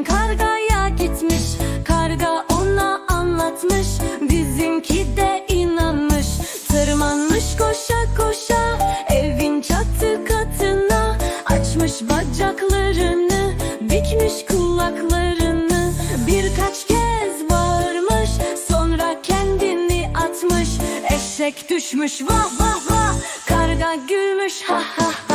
Bizim kargaya gitmiş Karga ona anlatmış Bizimki de inanmış. Tırmanmış koşa koşa Evin çatı katına Açmış bacaklarını Dikmiş kulaklarını. Birkaç kez bağırmış Sonra kendini atmış. Eşek düşmüş vah vah vah Karga gülmüş ha ha.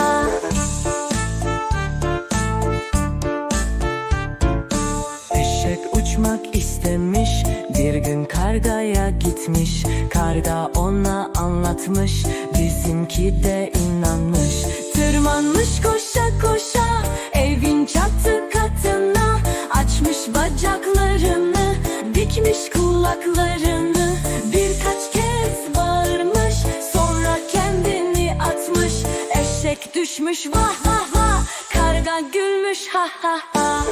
Uçmak istemiş. Bir gün kargaya gitmiş. Karga ona anlatmış. Bizimki de inanmış. Tırmanmış koşa koşa Evin çatı katına. Açmış bacaklarını Dikmiş kulaklarını. Birkaç kez bağırmış Sonra kendini atmış. Eşek düşmüş vah vah vah. Karga gülmüş ha ha ha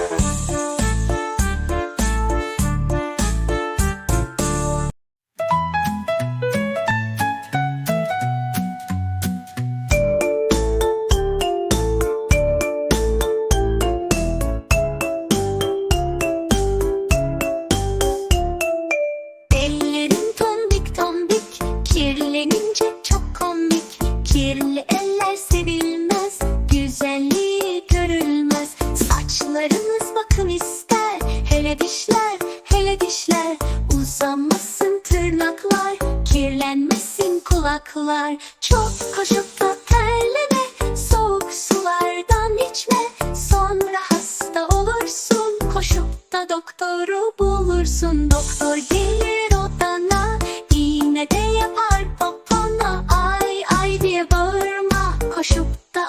Kirli eller sevilmez Güzelliği görülmez. Saçlarınız bakım ister Hele dişler, hele dişler. Uzamasın tırnaklar Kirlenmesin kulaklar. Çok koşup da terleme Soğuk sulardan içme. Sonra hasta olursun Koşup da doktoru bulursun. Doktor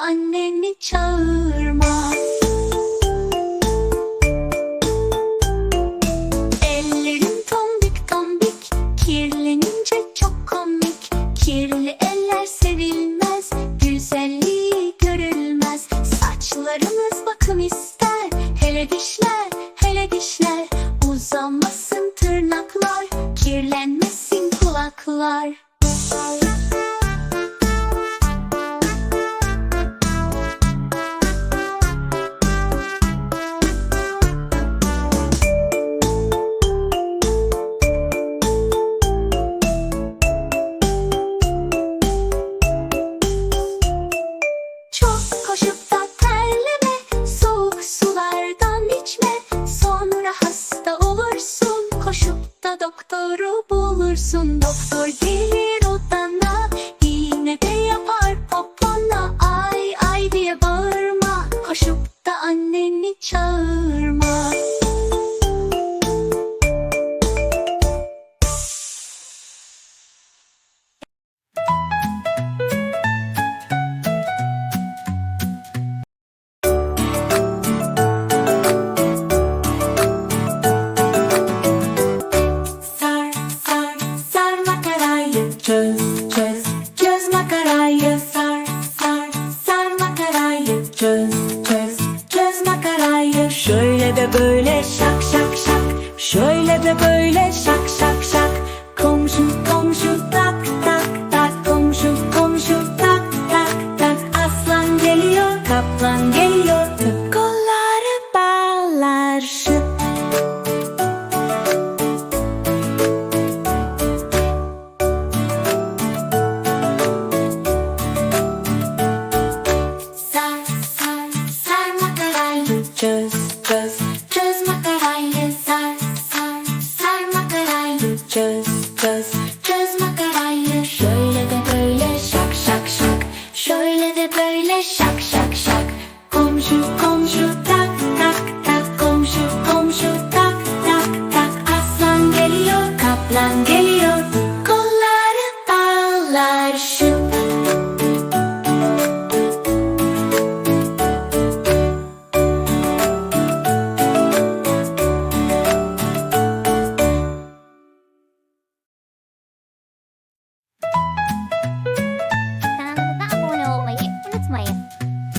anneni çağırma. Ellerin tombik tombik Kirlenince çok komik. Kirli eller sevilmez Güzelliği görülmez. Saçlarınız bakım ister Hele dişler, hele dişler. Uzamasın tırnaklar Kirlenmesin kulaklar. Çok doktoru bulursun Doktor gelir odana. İğne de yapar popona Ay ay diye bağırma. Koşup da anneni çağırma Çöz, çöz, çöz makarayı. Şöyle de böyle şak şak şak. Şöyle de böyle şak makarayı çöz,